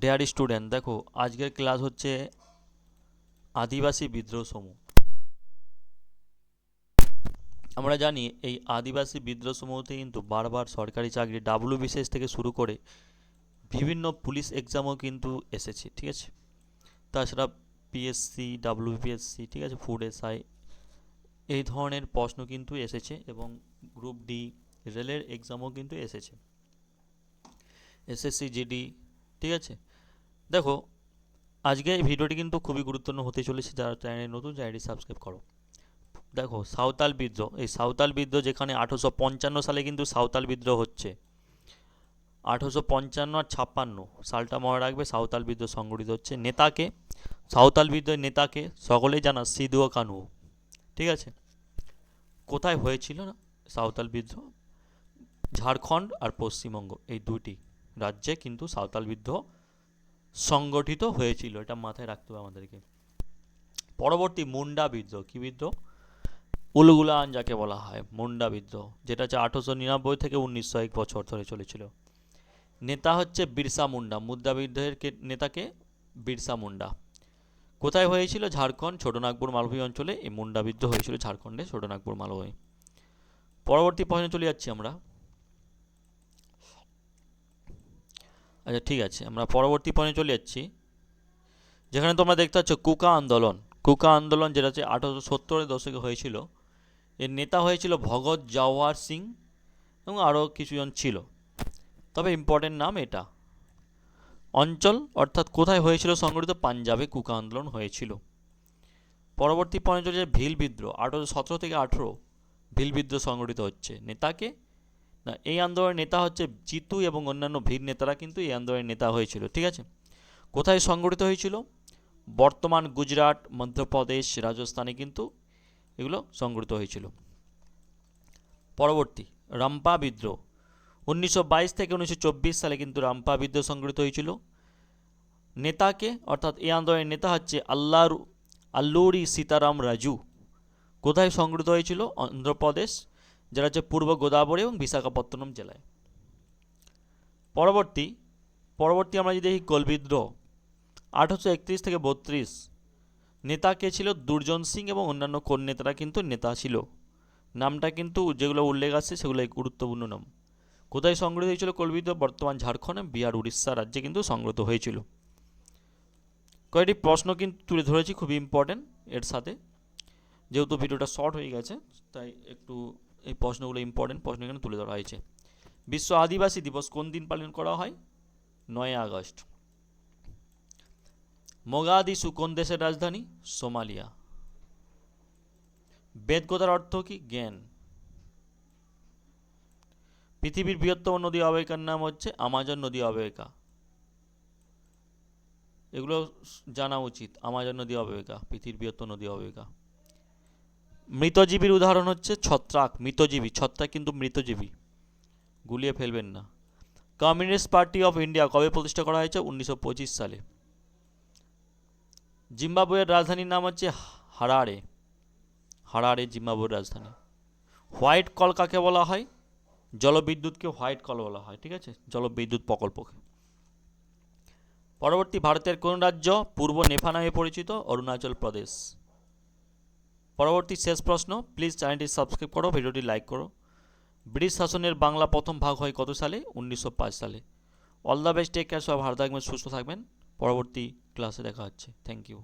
Dare student দেখো, আজকের class হচ্ছে আদিবাসী বিদ্রোহ সমূহ। আমরা জানি এই আদিবাসী বিদ্রোহ সমূহতে কিন্তু বারবার সরকারি চাকরি ডাব্লিউ বিশেষ থেকে শুরু করে বিভিন্ন পুলিশ এক্সামও কিন্তু এসেছে, ঠিক আছে? তাছাড়া পিএসসি ডাব্লিউপিএসসি ঠিক আছে? ফুড এসআই এই ধরনের প্রশ্ন কিন্তু এসেছে এবং গ্রুপ ডি রেলের এক্সামও কিন্তু এসেছে। এসএসসি জিডি ঠিক আছে? দেখো আজকে এই ভিডিওটি কিন্তু খুবই গুরুত্বপূর্ণ হতে চলেছে, যারা চ্যানেলে নতুন, চ্যানেলটি সাবস্ক্রাইব করো। দেখো, সাঁওতাল বিদ্রোহ, এই সাঁওতাল বিদ্রোহ যেখানে আঠেরোশো পঞ্চান্ন সালে কিন্তু সাঁওতাল বিদ্রোহ হচ্ছে। আঠেরোশো পঞ্চান্ন আর ছাপ্পান্ন সালটা মনে রাখবে, সাঁওতাল বিদ্রোহ সংগঠিত হচ্ছে নেতাকে, সাঁওতাল বিদ্রোহের নেতাকে সকলেই জানা সিধুও কানু। ঠিক আছে? কোথায় হয়েছিল না সাঁওতাল বিদ্রোহ? ঝাড়খণ্ড আর পশ্চিমবঙ্গ, এই দুটি রাজ্যে কিন্তু সাঁওতাল বিদ্রোহ সংগঠিত হয়েছিল। এটা মাথায় রাখতে হবে আমাদেরকে। পরবর্তী মুন্ডা বিদ্রোহ, কী বিদ্রোহ? উলগুলান যাকে বলা হয়, মুন্ডা বিদ্রোহ, যেটা হচ্ছে আঠেরোশো নিরানব্বই থেকে উনিশশো এক বছর ধরে চলেছিল। নেতা হচ্ছে বিরসা মুন্ডা, মুদ্রা বিদ্রোহের নেতাকে বিরসা মুন্ডা। কোথায় হয়েছিল? ঝাড়খণ্ড, ছোটনাগপুর, মালভূমি অঞ্চলে এই মুন্ডা বিদ্রোহ হয়েছিল ঝাড়খণ্ডে ছোটনাগপুর, মালভূমি। পরবর্তী প্রশ্নে চলে যাচ্ছি আমরা। আচ্ছা ঠিক আছে, আমরা পরবর্তী পয়েন্টে চলে যাচ্ছি। যেখানে তোমরা দেখতে পাচ্ছ কুকা আন্দোলন। কুকা আন্দোলন যেটা হচ্ছে আঠারোশো সত্তরের দশকে হয়েছিল। এর নেতা হয়েছিল ভগৎ জওয়াহর সিং এবং আরও কিছুজন ছিল। তবে ইম্পর্টেন্ট নাম এটা। অঞ্চল অর্থাৎ কোথায় হয়েছিল সংগঠিত পাঞ্জাবে কুকা আন্দোলন হয়েছিল। পরবর্তী পয়েন্ট চলে ভিল বিদ্রোহ। আঠারোশো সতেরো থেকে আঠেরো ভিল বিদ্রোহ সংগঠিত হচ্ছে। নেতাকে না, এই আন্দোলনের নেতা হচ্ছে জিতু এবং অন্যান্য ভিড় নেতারা কিন্তু এই আন্দোলনের নেতা হয়েছিল, ঠিক আছে? কোথায় সংগঠিত হয়েছিল? বর্তমান গুজরাট, মধ্যপ্রদেশ, রাজস্থানে কিন্তু এগুলো সংগঠিত হয়েছিল। পরবর্তী, রাম্পা বিদ্রোহ। উনিশশো বাইশ থেকে উনিশশো চব্বিশ সালে কিন্তু রাম্পা বিদ্রোহ সংগঠিত হয়েছিল। নেতাকে, অর্থাৎ এই আন্দোলনের নেতা হচ্ছে আল্লাহর, আল্লুরি সীতারাম রাজু। কোথায় সংগঠিত হয়েছিল? অন্ধ্রপ্রদেশ যেটা হচ্ছে পূর্ব গোদাবরী এবং বিশাখাপত্তনম জেলায়। পরবর্তী পরবর্তী আমরা যদি দেখি কোল বিদ্রোহ, আঠারোশো একত্রিশ থেকে বত্রিশ, নেতা কে ছিল? দুর্জন সিং এবং অন্যান্য কোন নেতারা কিন্তু নেতা ছিল? নামটা কিন্তু যেগুলো উল্লেখ আছে সেগুলো গুরুত্বপূর্ণ নাম। কোথায় সংগঠিত হয়েছিল কোল বিদ্রোহ? বর্তমান ঝাড়খণ্ড, বিহার, উড়িষ্যা রাজ্যে কিন্তু সংগঠিত হয়েছিল। কয়েকটি প্রশ্ন কিন্তু তুলে ধরেছি খুবই ইম্পর্ট্যান্ট এর সাথে। যেহেতু ভিডিওটা শর্ট হয়ে গেছে, তাই একটু এই প্রশ্নগুলো ইম্পর্টেন্ট প্রশ্ন এখানে তুলে ধরা হয়েছে। বিশ্ব আদিবাসী দিবস কোন দিন পালন করা হয়? নয় আগস্ট। মোগাদিসু কোন দেশের রাজধানী? সোমালিয়া। বেদগোতার অর্থ কি? জ্ঞান। পৃথিবীর বৃহত্তম নদী অববাহিকার নাম হচ্ছে আমাজন নদী অববাহিকা এগুলো জানা উচিত। আমাজন নদী অববাহিকা পৃথিবীর বৃহত্তম নদী অববাহিকা মৃতজীবীর উদাহরণ হচ্ছে ছত্রাক, মৃতজীবী, ছত্রাক কিন্তু মৃতজীবী। গুলিয়ে ফেলবেন না। কমিউনিস্ট পার্টি অফ ইন্ডিয়া কবে প্রতিষ্ঠা করা হয়েছে? উনিশশো পঁচিশ সালে। জিম্বাবুয়ের রাজধানীর নাম হচ্ছে হারারে। হারারে, জিম্বাবুয়ের রাজধানী। হোয়াইট কল কাকে বলা হয়? জলবিদ্যুৎকে হোয়াইট কল বলা হয়, ঠিক আছে? জলবিদ্যুৎ প্রকল্পকে। পরবর্তী ভারতের কোন রাজ্য? পূর্ব নেফা নামে পরিচিত, অরুণাচল প্রদেশ। পরবর্তী শেষ প্রশ্ন প্লিজ চ্যানেলটি সাবস্ক্রাইব করো ভিডিওটি লাইক করো। ব্রিটিশ শাসনের বাংলা প্রথম ভাগ হয় কত সালে? উনিশশো পাঁচ সালে। All the best take care সব ভালো থাকবেন, সুস্থ থাকবেন। পরবর্তী ক্লাসে দেখা হচ্ছে। Thank you